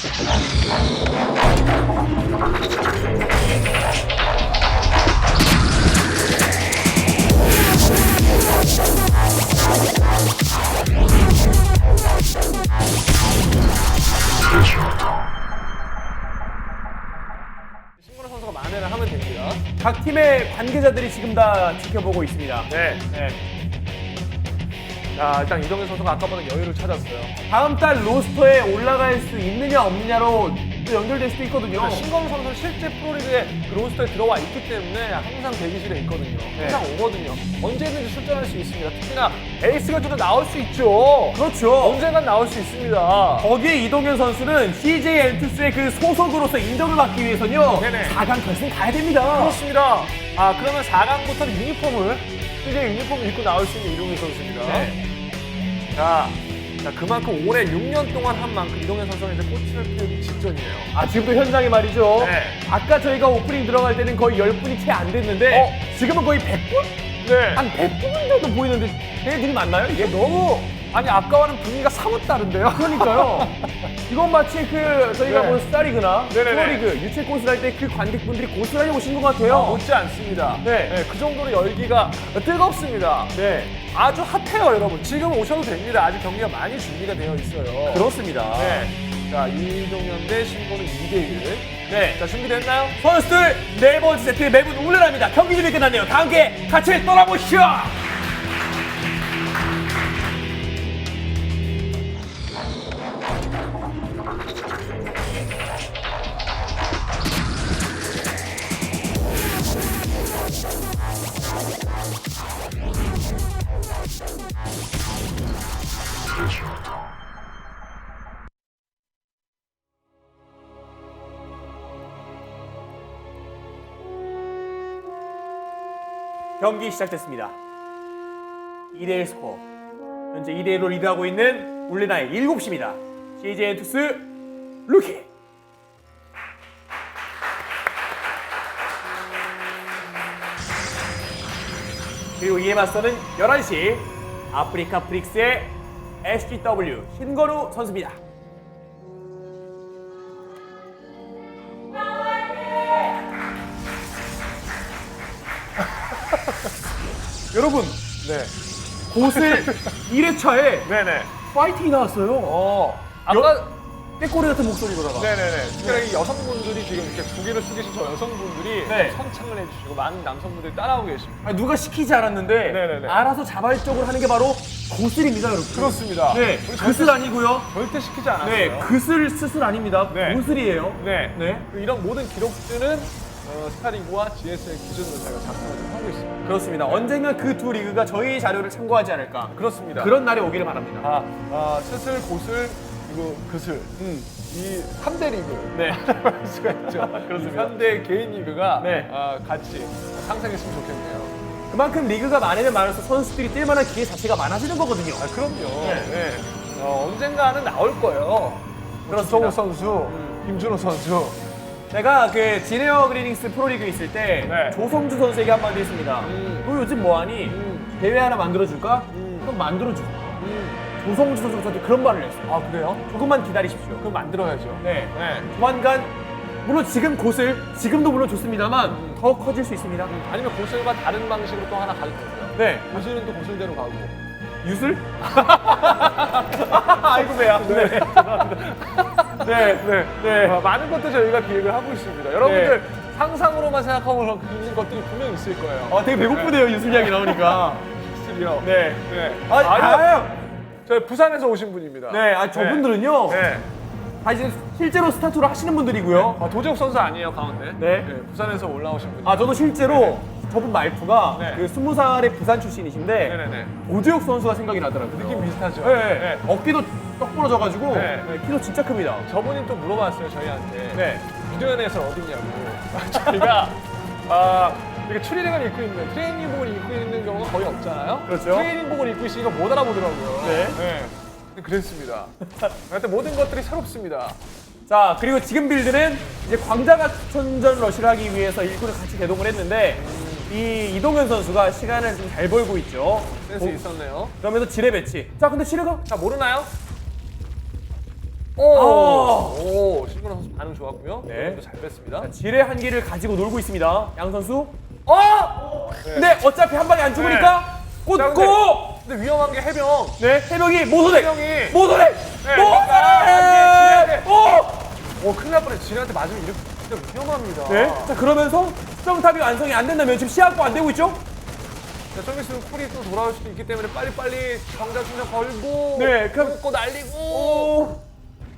신문호 선수가 만회를 하면 됩니다. 각 팀의 관계자들이 지금 다 지켜보고 있습니다. 네. 네. 자, 일단 이동현 선수가 아까보다 여유를 찾았어요. 다음 달 로스터에 올라갈 수 있느냐 없느냐로 또 연결될 수도 있거든요. 신검 선수는 실제 프로리그에 그 로스터에 들어와 있기 때문에 항상 대기실에 있거든요. 항상 오거든요. 언제든지 출전할 수 있습니다. 특히나 에이스가 좀 나올 수 있죠. 그렇죠. 언젠간 나올 수 있습니다. 거기에 이동현 선수는 CJ 엔투스의 그 소속으로서 인정을 받기 위해서는요. 네네. 4강 결승 가야 됩니다. 그렇습니다. 아, 그러면 4강부터는 유니폼을, 이제 유니폼을 입고 나올 수 있는 이동현 선수입니다. 네. 자, 자, 그만큼 올해 6년 동안 한 만큼 이동현 선수는 이제 꽃을 피우기 직전이에요. 아 지금도 현장에 말이죠. 네. 아까 저희가 오프닝 들어갈 때는 거의 10분이 채 안 됐는데 어? 지금은 거의 100분? 네. 한 100분 정도 보이는데 걔들이 맞나요? 이게 너무, 아니, 아까와는 분위기가 사뭇 다른데요? 그러니까요. 이건 마치 그 저희가 네. 뭐 스타리그나 네네네. 프로리그 유체 콘을 할때 그 관객분들이 고스란히 오신 것 같아요. 아, 못지 않습니다. 네. 그 정도로 열기가 뜨겁습니다. 네. 아주 핫해요, 여러분. 지금 오셔도 됩니다. 아직 경기가 많이 준비가 되어 있어요. 그렇습니다. 네. 자, 이동현 대 신보는 2대1. 네. 자, 준비됐나요? 선수들 네 번째 세트 매분 울려랍니다. 경기 준비 끝났네요. 다 함께 같이 떠나보시죠. 경기 시작됐습니다. 2대1 스코어. 현재 2대1로 리드하고 있는 울레나의 7시입니다. CJ 엔투스 루키. 그리고 이에 맞서는 11시 아프리카 프릭스의 SGW 신건우 선수입니다. 여러분, 네. 고슬 1회차에 네네. 파이팅이 나왔어요. 어. 아까, 꾀꼬리 같은 목소리로다가. 네네네. 특별히 여성분들이 지금 이렇게 고개를 숙이신 저 여성분들이 네. 선창을 해주시고 많은 남성분들이 따라오고 계십니다. 아니, 누가 시키지 않았는데 네네네. 알아서 자발적으로 하는 게 바로 고슬입니다, 여러분. 그렇습니다. 네, 우리 그슬 아니고요. 절대 시키지 않았어요. 네, 그슬 스슬 아닙니다. 네. 고슬이에요. 네. 네. 그리고 이런 모든 기록들은 어, 스타리그와 GSL 기준으로 저희가 작성을 좀 하고 있습니다. 그렇습니다. 언젠가 그 두 리그가 저희 자료를 참고하지 않을까. 그렇습니다. 그런 날이 오기를 바랍니다. 아, 아 스슬, 고슬, 그리고 그슬. 음. 이 3대 리그. 네. 할 수가 있죠. 그렇습니다. 3대 개인 리그가 네. 아, 같이 상생했으면 좋겠네요. 그만큼 리그가 많으면 많을수록 선수들이 뛸 만한 기회 자체가 많아지는 거거든요. 아, 그럼요. 네. 네. 어, 언젠가는 나올 거예요. 그렇습니다. 조성우 선수, 김준호 선수. 제가 그 지네어 그리닝스 프로리그 있을 때 네. 조성주 선수에게 한마디 했습니다. 음. 너 요즘 뭐하니? 음. 대회 하나 만들어줄까? 음. 그럼 만들어줘. 음. 조성주 선수가 저한테 그런 말을 했어요. 아, 그래요? 조금만 기다리십시오. 그럼 만들어야죠. 네. 네. 조만간 물론 지금 곳을 지금도 물론 좋습니다만 더 커질 수 있습니다. 아니면 고슬과 다른 방식으로 또 하나 가도 되고요. 네. 고슬은 또 고슬대로 가고. 유술? 아이고 배야. 네. 네. 네. 네. 어, 많은 것들 저희가 기획을 하고 있습니다. 여러분들 상상으로만 생각하고 있는 것들이 분명 있을 거예요. 어, 되게 배고프네요 유술 이야기 나오니까. 스리요. 네. 네. 아, 아니요. 아유. 저희 부산에서 오신 분입니다. 네. 아 저분들은요. 네. 다 이제 실제로 스타투를 하시는 분들이고요. 아, 도재욱 선수 아니에요, 가운데? 네. 부산에서 올라오신 분. 아 저도 실제로 저분 말투가 네. 그 스무 살의 부산 출신이신데 네네네. 오재욱 선수가 생각이 나더라고요. 느낌 비슷하죠? 네, 네. 어깨도 떡 부러져가지고 네. 네, 키도 진짜 큽니다. 저분이 또 물어봤어요, 저희한테. 네. 유도현에서 어디냐고. 저희가, 아, 이렇게 추리닝을 입고 있는, 트레이닝복을 입고 있는 경우가 거의 없잖아요? 그렇죠. 트레이닝복을 입고 있으니까 못 알아보더라고요. 네. 근데 그랬습니다. 하여튼 모든 것들이 새롭습니다. 자 그리고 지금 빌드는 이제 광자각천전 러시를 하기 위해서 일꾼을 같이 대동을 했는데 이 이동현 선수가 시간을 좀 잘 벌고 있죠. 센스 오, 있었네요. 그러면서 지뢰 배치. 자 근데 지뢰가 자, 모르나요? 오! 아. 오! 좋았고요. 네. 잘 뺐습니다. 지뢰 한기를 가지고 놀고 있습니다. 양 선수. 어! 근데 어차피 한 방에 안 죽으니까 자, 꽂고. 근데, 근데 위험한 게 해병. 네, 해병이 모선액. 해병이. 모선액. 네. 그러니까 오. 어, 큰일 날 뻔해. 지한테 맞으면 이렇게 진짜 위험합니다. 네. 자 그러면서 수정탑이 완성이 안 된다면 지금 확보 안 되고 있죠? 자, 좀 있으면 쿨이 또 돌아올 수도 있기 때문에 빨리빨리 광자 충전 걸고. 네, 그럼- 꽂고 날리고. 오.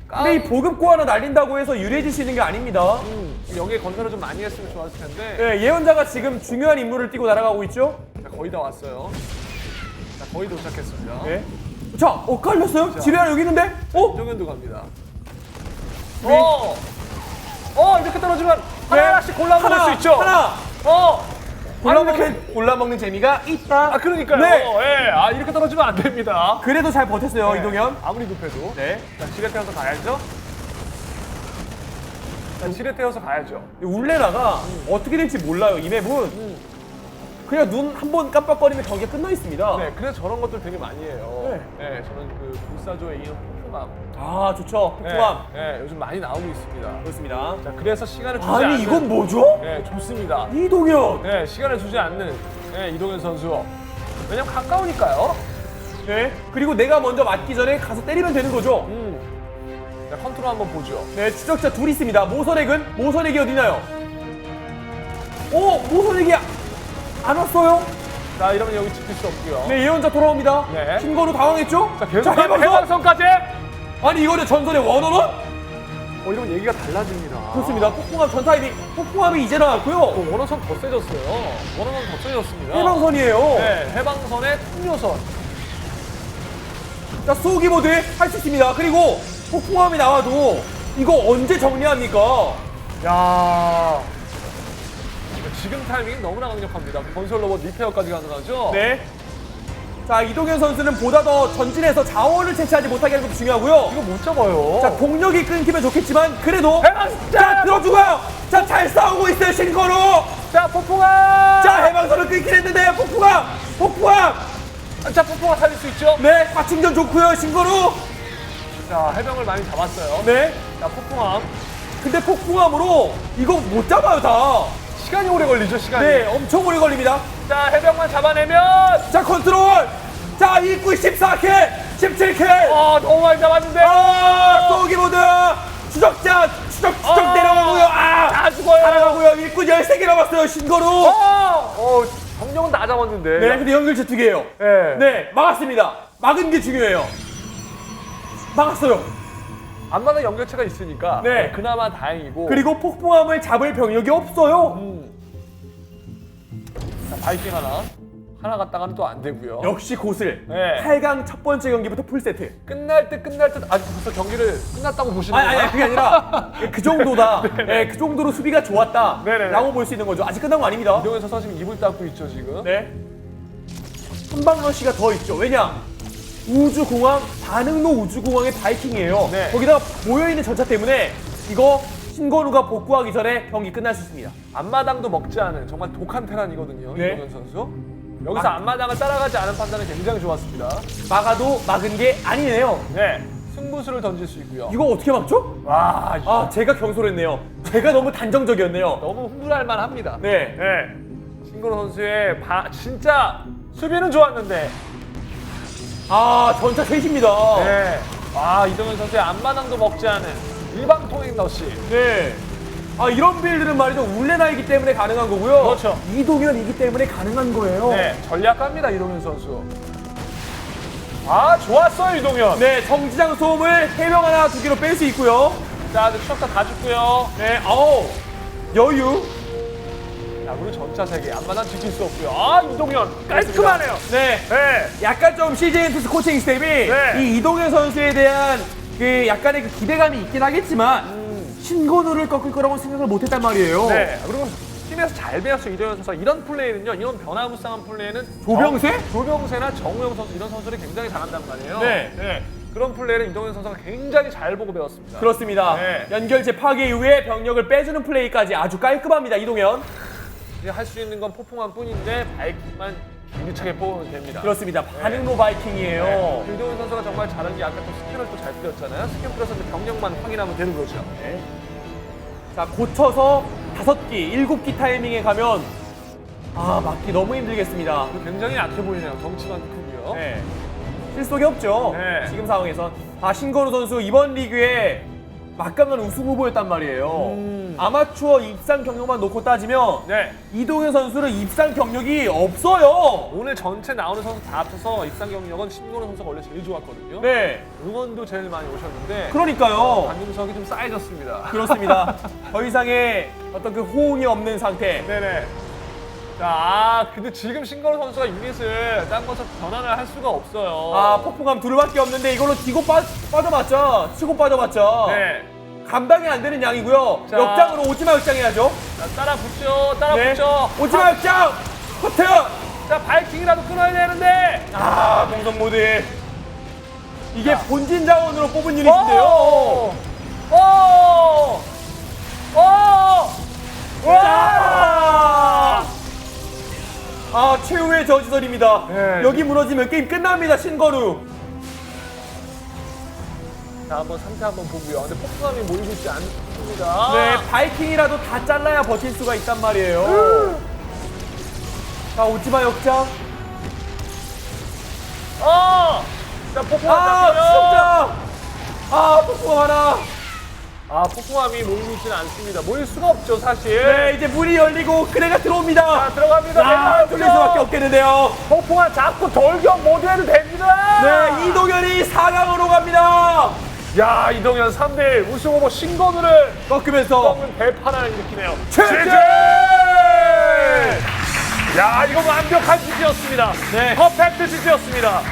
근데 이 보급고 하나 날린다고 해서 유리해질 수 있는 게 아닙니다. 음, 여기에 건설을 좀 많이 했으면 좋았을 텐데. 네, 예언자가 지금 중요한 임무를 띠고 날아가고 있죠? 자, 거의 다 왔어요. 자, 거의 도착했습니다. 네. 자, 어, 깔렸어요? 지뢰 하나 여기 있는데? 어? 이정현도 갑니다. 어! 어, 이렇게 떨어지면 하나씩 골라 먹을 수 있죠? 하나! 어! 골라 아니, 이렇게- 먹는, 골라 먹는 재미가 있다. 아, 그러니까요. 네. 예. 아, 이렇게 떨어지면 안 됩니다. 그래도 잘 버텼어요, 네. 이동현. 아무리 급해도. 네. 자, 태워서 가야죠. 자, 태워서 가야죠. 울레라가 어떻게 될지 몰라요, 이 맵은. 음. 그냥 눈 한 번 깜빡거리면 경기가 끝나 있습니다. 네, 그래서 저런 것들 되게 많이 해요. 네. 네, 저는 그 불사조의 이름 폭풍함. 아, 좋죠. 네, 폭풍함. 네, 요즘 많이 나오고 있습니다. 그렇습니다. 자, 그래서 시간을 주지 아니, 않는. 이건 뭐죠? 네, 좋습니다. 이동현! 네, 시간을 주지 않는 네, 이동현 선수. 왜냐면 가까우니까요. 네. 그리고 내가 먼저 맞기 전에 가서 때리면 되는 거죠. 음. 자, 컨트롤 한번 보죠. 네, 추적자 둘 있습니다. 모선액은? 모선액이 어디나요? 오! 모선액이 안 왔어요? 자, 이러면 여기 지킬 수 없고요. 네, 예언자 돌아옵니다. 네. 신거루 당황했죠? 자, 계속 해방선! 해방선까지. 아니, 이거는 전선의 원원원? 어, 이러면 얘기가 달라집니다. 그렇습니다. 폭풍함 전타입이, 폭풍함이 이제 나왔고요. 어, 원어선 더 세졌어요. 원어선 더 세졌습니다. 해방선이에요. 네, 해방선의 풍요선. 자, 쏘기 모드 할 수 있습니다. 그리고 폭풍함이 나와도 이거 언제 정리합니까? 야. 지금 타이밍이 너무나 강력합니다. 건설 로봇 리페어까지 가능하죠? 네. 자, 이동현 선수는 보다 더 전진해서 자원을 채취하지 못하게 하는 것도 중요하고요. 이거 못 잡아요. 자, 동력이 끊기면 좋겠지만 그래도 해방! 자, 들어주고요. 자, 잘 싸우고 있어요, 신거루. 자, 폭풍아! 자, 해방선을 끊긴 했는데 폭풍함, 폭풍함. 자, 폭풍아 살릴 수 있죠? 네, 과충전 좋고요, 신거루. 자, 해병을 많이 잡았어요. 네. 자, 폭풍함. 근데 폭풍함으로 이거 못 잡아요, 다. 시간이 오래 걸리죠, 시간이. 네, 엄청 오래 걸립니다. 자, 해병만 잡아내면 자, 컨트롤. 자, 1구 14킬, 17킬. 어, 너무 많이 잡았는데. 아, 쏘기 모드. 추적자, 추적, 추적 아. 내려가고요. 아, 다 죽어요. 살아가고요. 일꾼 13개 남았어요, 신거루. 어, 어, 정령은 다 잡았는데. 네, 근데 연결체 두 개예요. 네. 네, 막았습니다. 막은 게 중요해요. 막았어요. 안마당 연결체가 있으니까. 네. 그나마 다행이고. 그리고 폭풍함을 잡을 병력이 없어요. 음. 자, 바이킹 하나. 하나 갔다가는 또 안 되고요. 역시 고슬. 네. 8강 첫 번째 경기부터 풀 세트. 끝날 때 끝날 때 아직 벌써 경기를 끝났다고 보시는 아니, 거예요? 아니, 그게 아니라 그 정도다. 네, 그 정도로 수비가 좋았다. 네네네. 라고 볼 수 있는 거죠. 아직 끝난 거 아닙니다. 이동현 선수가 지금 입을 닦고 있죠 지금. 네. 한방 러시가 더 있죠. 왜냐? 우주공항, 반응로 우주공항의 바이킹이에요. 네. 거기다가 모여있는 전차 때문에 이거 신건우가 복구하기 전에 경기 끝날 수 있습니다. 앞마당도 먹지 않은 정말 독한 테란이거든요 네. 이동현 선수. 여기서 앞마당을 따라가지 않은 판단은 굉장히 좋았습니다. 막아도 막은 게 아니네요. 네. 승부수를 던질 수 있고요. 이거 어떻게 막죠? 와, 아, 제가 경솔했네요. 제가 너무 단정적이었네요. 너무 흥분할 만합니다. 네. 네. 신근호 선수의 바, 진짜 수비는 좋았는데. 아, 전차 셋입니다. 네. 아 이동현 선수의 앞마당도 먹지 않은 일방통행 러시. 네. 아, 이런 빌드는 말이죠. 울레나이기 때문에 가능한 거고요. 그렇죠. 이동현이기 때문에 가능한 거예요. 네. 전략가입니다 이동현 선수. 아 좋았어요 이동현. 네, 정지장 소음을 해명 하나 두 개로 뺄 수 있고요. 자, 추적자 다 죽고요. 네, 어우, 여유. 야, 우리 전차 세개 앞마당 지킬 수 없고요. 아 이동현 깔끔하네요. 네, 네. 약간 좀 CJ 투스 코칭 스텝이 네. 이 이동현 선수에 대한 그 약간의 그 기대감이 있긴 하겠지만 신건우를 꺾을 거라고 생각을 못했단 말이에요. 네. 그리고 팀에서 잘 배웠어요 이동현 선수. 이런 플레이는요, 이런 변화무쌍한 플레이는 조병세? 정- 조병세나 정우영 선수 이런 선수들이 굉장히 잘한단 말이에요. 네. 그런 플레이를 이동현 선수가 굉장히 잘 보고 배웠습니다. 그렇습니다. 네. 연결체 파괴 이후에 병력을 빼주는 플레이까지 아주 깔끔합니다, 이동현. 할 수 있는 건 폭풍한 뿐인데 바이킹만 유리차게 뽑으면 됩니다. 그렇습니다. 반응로 바이킹이에요. 네. 이동현 선수가 정말 잘한 게 아까 또 스캔을 또 잘 뿌렸잖아요. 스캔 뿌려서 이제 병력만 확인하면 되는 거죠. 네. 자, 고쳐서 다섯 기, 일곱 기 타이밍에 가면 아, 막기 너무 힘들겠습니다. 굉장히 약해 보이네요. 덩치만 크고요. 네. 실속이 없죠. 네. 지금 상황에선. 아, 신건우 선수 이번 리그에 막강한 우승 후보였단 말이에요. 음. 아마추어 입상 경력만 놓고 따지면 네. 이동현 선수는 입상 경력이 없어요. 오늘 전체 나오는 선수 다 합쳐서 입상 경력은 신건우 선수가 원래 제일 좋았거든요. 네. 응원도 제일 많이 오셨는데 그러니까요. 관중석이 좀 쌓여졌습니다. 그렇습니다. 더 이상의 어떤 그 호응이 없는 상태. 네네. 자, 아, 근데 지금 신건우 선수가 유닛을 딴 것을 변환을 할 수가 없어요. 아, 폭풍함 둘밖에 없는데 이걸로 뒤고 빠, 빠져봤자, 치고 빠져봤자 네. 감당이 안 되는 양이고요. 자. 역장으로 오지마 역장 해야죠. 자, 따라 붙죠. 따라 네. 붙죠. 오지마 역장! 커트! 자, 바이킹이라도 끊어야 되는데. 아, 공성 모드. 이게 자. 본진 자원으로 뽑은 유닛인데요. 오! 오! 오! 와! 아, 최후의 저지설입니다. 네. 여기 무너지면 게임 끝납니다, 신건우. 자, 한번 상태 한번 보고요. 근데 폭풍함이 모이고 있지 않습니다. 네, 바이킹이라도 다 잘라야 버틸 수가 있단 말이에요. 자, 오지마 역장. 어! 자, 폭풍함 아, 잡혀요. 진짜. 아, 폭풍 하나. 아, 폭풍함이 모이고 있지는 않습니다. 모일 수가 없죠, 사실. 네, 이제 문이 열리고 그네가 들어옵니다. 자, 들어갑니다. 아, 네, 돌릴 수밖에 없겠는데요. 폭풍함 잡고 돌격 모두 해도 됩니다. 네, 이동현이 4강으로 갑니다. 야, 이동현 3대1 우승 후보 신건우를 꺾으면서 꺾는 대파란을 일으키네요. 최재! 야, 이거 완벽한 지지였습니다. 네. 퍼펙트 지지였습니다.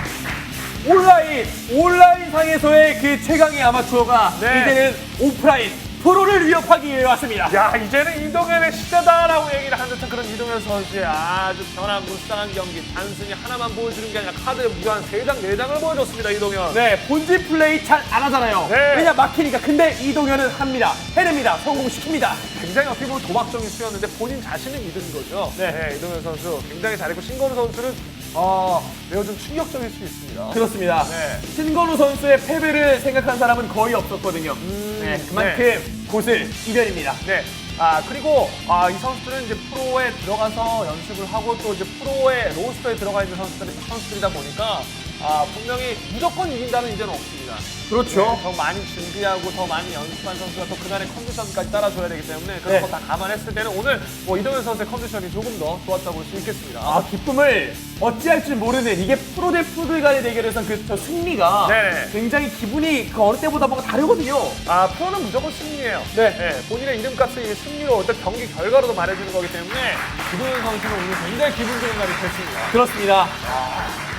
온라인, 온라인 상에서의 그 최강의 아마추어가 네. 이제는 오프라인, 프로를 위협하기 위해 왔습니다. 야, 이제는 이동현의 시대다라고 얘기를 한 듯한 그런 이동현 선수의 아주 변화무쌍한 경기. 단순히 하나만 보여주는 게 아니라 카드 무한 3장, 4장을 보여줬습니다, 이동현. 네, 본진 플레이 잘 안 하잖아요. 네. 왜냐, 막히니까. 근데 이동현은 합니다. 해냅니다. 성공시킵니다. 굉장히 어떻게 보면 도박적인 수였는데 본인 자신을 믿은 거죠. 네. 이동현 선수 굉장히 잘했고 신건우 선수는 어, 매우 좀 충격적일 수 있습니다. 그렇습니다. 네. 신건우 선수의 패배를 생각한 사람은 거의 없었거든요. 네, 그만큼 곳을 이변입니다. 네. 아 그리고 아, 이 선수들은 이제 프로에 들어가서 연습을 하고 또 이제 프로의 로스터에 들어가 있는 선수들, 선수들이다 보니까 아 분명히 무조건 이긴다는 이제는 없습니다. 그렇죠. 네, 더 많이 준비하고 더 많이 연습한 선수가 또 그날의 컨디션까지 따라줘야 되기 때문에 그런 네. 거다 감안했을 때는 오늘 뭐 이동현 선수의 컨디션이 조금 더 좋았다고 볼 수 있겠습니다. 아, 기쁨을 어찌할 줄 모르는 이게 프로 대 프로 간의 대결에선 그저 승리가 네네. 굉장히 기분이 그 어느 때보다 뭔가 다르거든요. 아, 프로는 무조건 승리예요. 네. 본인의 이름값을 이 승리로 어떤 경기 결과로도 말해주는 거기 때문에 이동현 선수는 오늘 굉장히 기분 좋은 날이 됐습니다. 그렇습니다.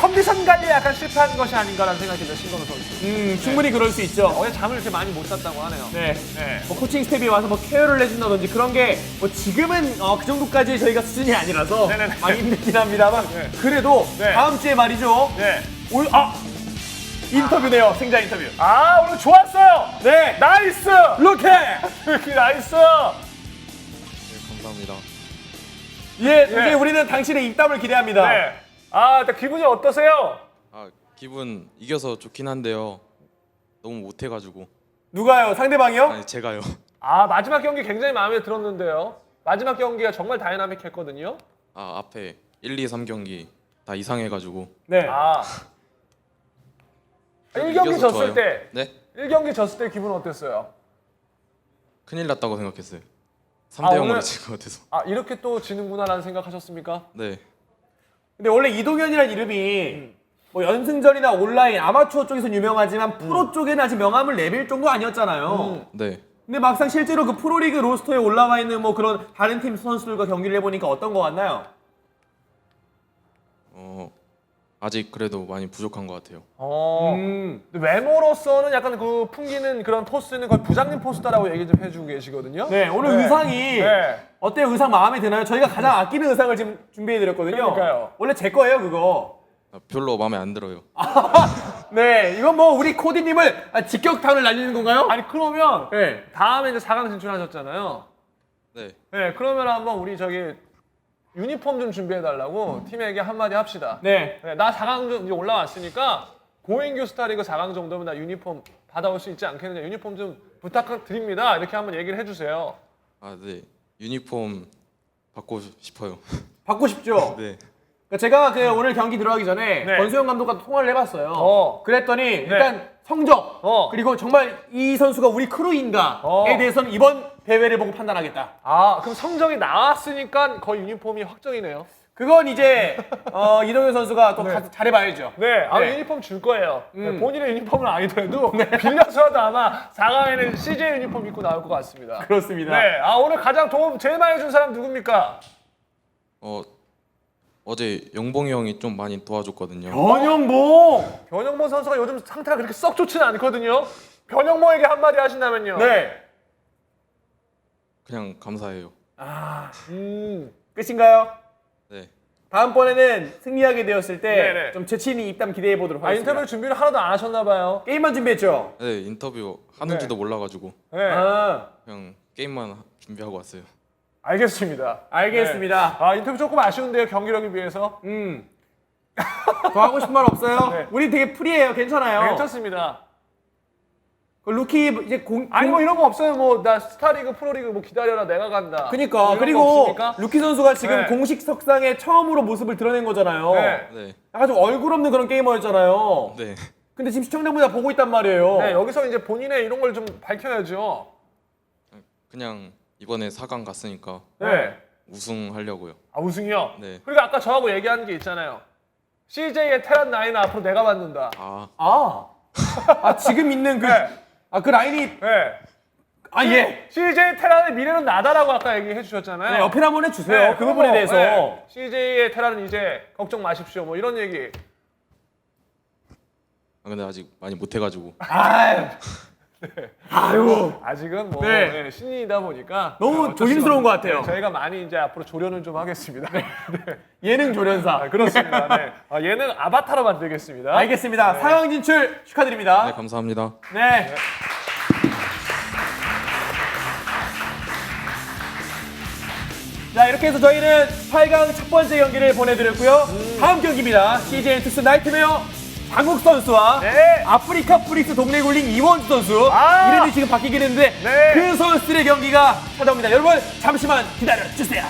컨디션 관리에 약간 실패한 것이 아닌가라는 생각이 듭니다, 신건우 선수. 음, 충분히 그럴 수 있죠. 어제 잠을 이렇게 많이 못 잤다고 하네요. 네. 네. 뭐 코칭 스텝이 와서 뭐 케어를 해준다든지 그런 게 뭐 지금은 어, 그 정도까지 저희가 수준이 아니라서 네네네. 많이 힘들긴 합니다만 네. 그래도 네. 다음 주에 말이죠. 네. 올, 아 인터뷰네요. 생자 인터뷰. 아, 오늘 좋았어요! 네. 나이스! 루케. 나이스! 네, 감사합니다. 예, 예. 이제 우리는 당신의 입담을 기대합니다. 네. 아, 일단 기분이 어떠세요? 아 기분 이겨서 좋긴 한데요. 너무 못해가지고 누가요? 상대방이요? 아니 제가요. 아, 마지막 경기 굉장히 마음에 들었는데요. 마지막 경기가 정말 다이나믹했거든요. 아 앞에 1, 2, 3 경기 다 이상해가지고 네. 아. 1경기 이겨서 졌을 좋아요. 때, 네 1경기 졌을 때 기분 어땠어요? 큰일 났다고 생각했어요. 3대 아, 0으로 오늘- 질 것 같아서. 아, 이렇게 또 지는구나라는 생각하셨습니까? 네. 근데 원래 이동현이라는 이름이 뭐 연승전이나 온라인 아마추어 쪽에서 유명하지만 프로 쪽에는 아직 명함을 내밀 정도 아니었잖아요. 음. 네. 근데 막상 실제로 그 프로리그 로스터에 올라와 있는 뭐 그런 다른 팀 선수들과 경기를 해보니까 어떤 것 같나요? 아직 그래도 많이 부족한 것 같아요. 어. 음. 근데 외모로서는 약간 그 풍기는 그런 포스는 거의 부장님 포스다라고 얘기 좀 해주고 계시거든요. 네, 오늘 의상이 네. 어때요? 의상 마음에 드나요? 저희가 가장 아끼는 의상을 지금 준비해 드렸거든요. 그러니까요. 원래 제 거예요, 그거. 아, 별로 마음에 안 들어요. 네, 이건 뭐 우리 코디님을 아, 직격탄을 날리는 건가요? 아니 그러면 네. 다음에 이제 4강 진출하셨잖아요. 네. 네, 그러면 한번 우리 저기 유니폼 좀 준비해달라고 팀에게 한마디 합시다. 네. 네, 나 4강 좀 이제 올라왔으니까 고인규 스타리그 4강 정도면 나 유니폼 받아올 수 있지 않겠느냐 유니폼 좀 부탁드립니다 이렇게 한번 얘기를 해주세요. 아, 네. 유니폼 받고 싶어요. 받고 싶죠? 네. 그러니까 제가 그 오늘 경기 들어가기 전에 네. 권수영 감독과 통화를 해봤어요. 어. 그랬더니 일단 성적 어. 그리고 정말 이 선수가 우리 크루인가에 어. 대해서는 이번 대회를 보고 판단하겠다. 아 그럼 성적이 나왔으니까 거의 유니폼이 확정이네요. 그건 이제 어, 이동현 선수가 또 네. 가서 잘해봐야죠. 네, 아 네. 유니폼 줄 거예요. 네, 음. 본인의 유니폼은 아니더라도 빌려서라도 아마 4강에는 CJ 유니폼 입고 나올 것 같습니다. 그렇습니다. 네, 아 오늘 가장 도움 제일 많이 준 사람 누굽니까? 어, 어제 영봉이 형이 좀 많이 도와줬거든요. 변영봉. 변영모 선수가 요즘 상태가 그렇게 썩 좋지는 않거든요. 변영모에게 한마디 하신다면요. 네. 그냥 감사해요. 아 음, 끝인가요? 네. 다음번에는 승리하게 되었을 네네. 때좀 재치 있는 입담 기대해 보도록 아 하겠습니다. 인터뷰 준비를 하나도 안 하셨나 봐요. 게임만 준비했죠? 네, 인터뷰 하는지도 몰라가지고 네, 아 그냥 게임만 준비하고 왔어요. 알겠습니다. 알겠습니다. 아 인터뷰 조금 아쉬운데요 경기력에 비해서. 음. 더 하고 싶은 말 없어요? 네. 우리 되게 프리해요. 괜찮아요. 괜찮습니다. 그 루키 이제 공 아니 공- 뭐 이런 거 없어요. 뭐 나 스타리그 프로리그 뭐 기다려라 내가 간다. 그니까 뭐 이런 거 그리고 없습니까? 루키 선수가 지금 네. 공식 석상에 처음으로 모습을 드러낸 거잖아요. 네. 네. 약간 좀 얼굴 없는 그런 게이머였잖아요. 네. 근데 지금 시청자분들 다 보고 있단 말이에요. 네, 여기서 이제 본인의 이런 걸 좀 밝혀야죠. 그냥 이번에 4강 갔으니까 네. 우승하려고요. 아 우승이요? 네. 그리고 아까 저하고 얘기한 게 있잖아요. CJ의 테란 나인은 앞으로 내가 받는다. 아, 아, 아 지금 있는 그, 네. 아, 그 라인이, 네. 아, 예. CJ 테란의 미래는 나다라고 아까 얘기해 주셨잖아요. 네, 어필 한번 해주세요. 그 부분에 대해서. CJ의 테란은 이제 걱정 마십시오. 뭐 이런 얘기. 아, 근데 아직 많이 못해가지고. 아유. 아유. 아직은 뭐 네. 네, 신인이다 보니까 너무 어쩔 조심스러운 수가 것 없- 같아요. 네, 저희가 많이 이제 앞으로 조련을 좀 하겠습니다. 네. 예능 조련사. 아, 그렇습니다. 네. 아, 얘는 아바타로 만들겠습니다. 알겠습니다. 네. 상황 진출 축하드립니다. 네, 감사합니다. 네. 자 이렇게 해서 저희는 8강 첫 번째 경기를 보내드렸고요. 다음 경기입니다. CJ 엔투스 나이트메어 장국 선수와 네. 아프리카 프릭스 동네 굴링 이원주 선수 아. 이름이 지금 바뀌긴 했는데 네. 그 선수들의 경기가 찾아옵니다. 여러분 잠시만 기다려 주세요.